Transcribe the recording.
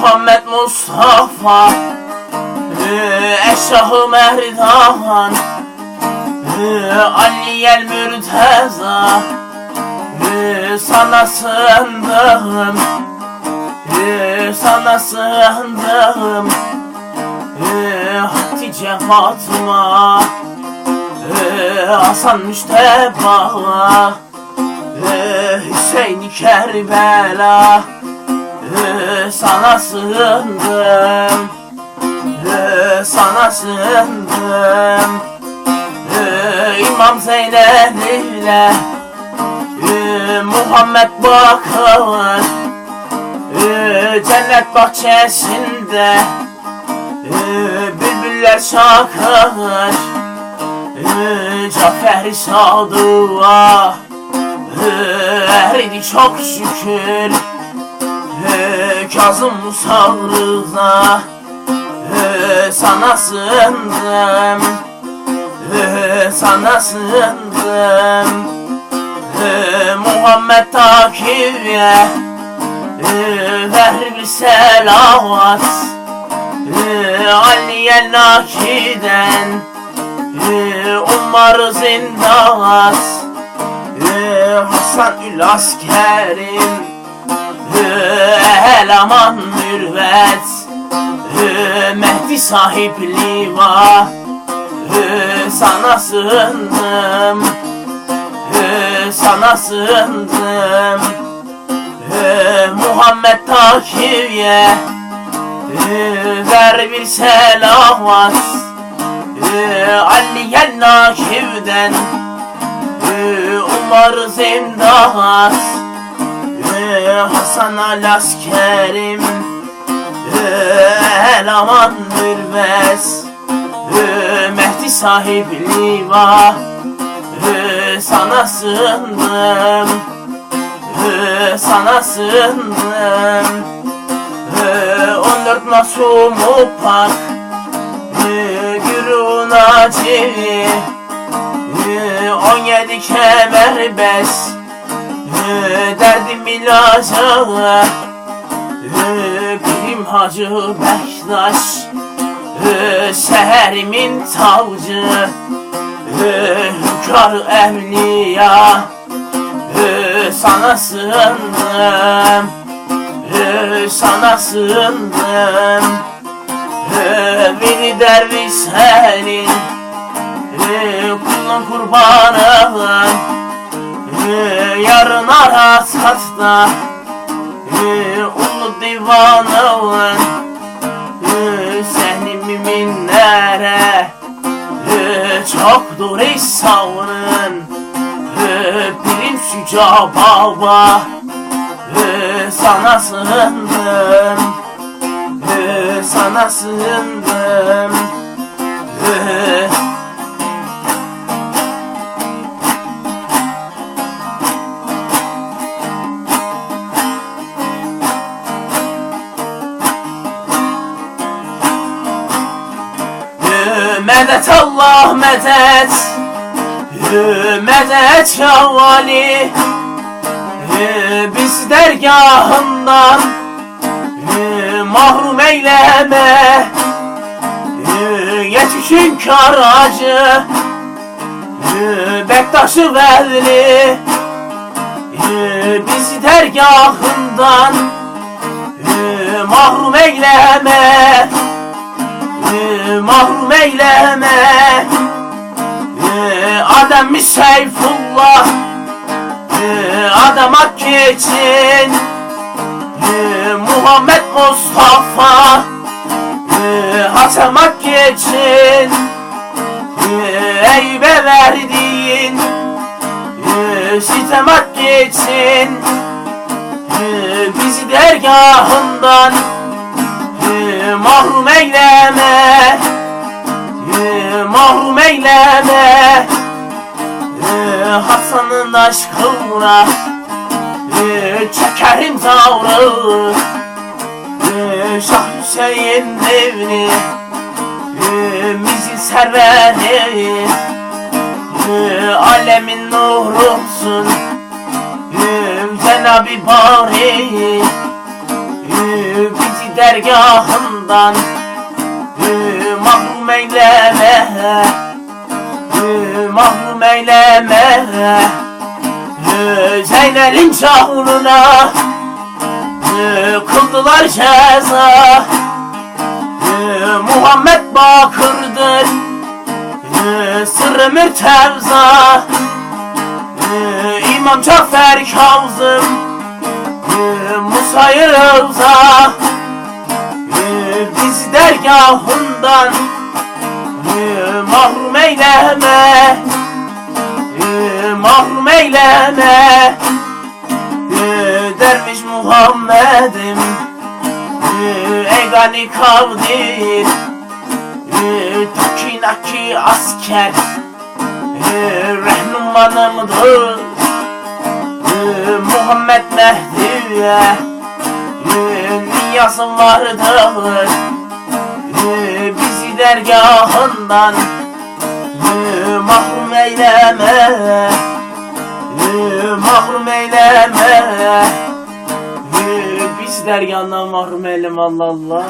Muhammed Mustafa Eşrahı Merdan Ali el Mürteza Sana sığındım Sana sığındım Hatice Fatma Hasan Müşteba Hüseyin Kerbela Sana sığındım. Sana sığındım. İmam Zeynep ile Muhammed Bakır Cennet bahçesinde Bülbüller şakır Cafer Sadığa Eridi çok şükür Kazım Musa Rıza Sana sığındım. Sana sığındım. Muhammed Takip'e Ver bir selavat. Aliye Naki'den Umar Zindat Hasan Ül Askerim Eleman Mürvet Mehdi sahip liva Sana sığındım Sana sığındım. Muhammed Takiye Ver bir selavat Ali gel Nakiv'den Umar Zindat Hasan Al Askerim Eleman Mürves Mehdi sahip liva Sana sığındım Sana sığındım 14 masumu pak Gürün acemi 17 kemer bes Derdim ilacı Birim Hacı Bektaş Şehrimin tavcı Hünkar evliya Sana sığındım. Sana sığındım. Beni derviş senin Kulun kurbanım Yarın Arasat'ta Ulu divanın Seni müminlere. Çoktur İsa'nın Birim şüca baba. Sana sığındım. Sana sığındım Medet Allah medet Medet ya Biz dergahından. Mahrum eyleme. Yetişin karacı. Bektaşı verli Bizi dergahından. Mahrum eyleme mahrum eyleme Adem Seyfullah? Adam Hakkı için Muhammed Mustafa. Hasan Hakkı için Eyüp'e verdiğin Sitem Hakkı için Bizi dergahından mahrum eyleme. Mahrum eyleme. Hasan'ın aşkına. Çekerim tavrı. Şah Hüseyin devri Mizil serveri Alemin nurusun Cenab-ı Bari. Bizi dergahından mahrum eyleme mahrum eyleme Zeynel'in çahuruna kıldılar ceza. Muhammed Bakır'dır Sırrı Mürtevza. İmam Cafer Kazım Musa Rıza Biz dergahından Mahrum eyleme Mahrum eyleme. Derviş Muhammed'im Ey gani kavdir Takinaki asker Rehnumanımdır Muhammed Mehdi'ye Niyazım vardır Bizi dergahından. Mahrum eyleme Mahrum eyleme. Bizi dergahından mahrum eyleme Allah Allah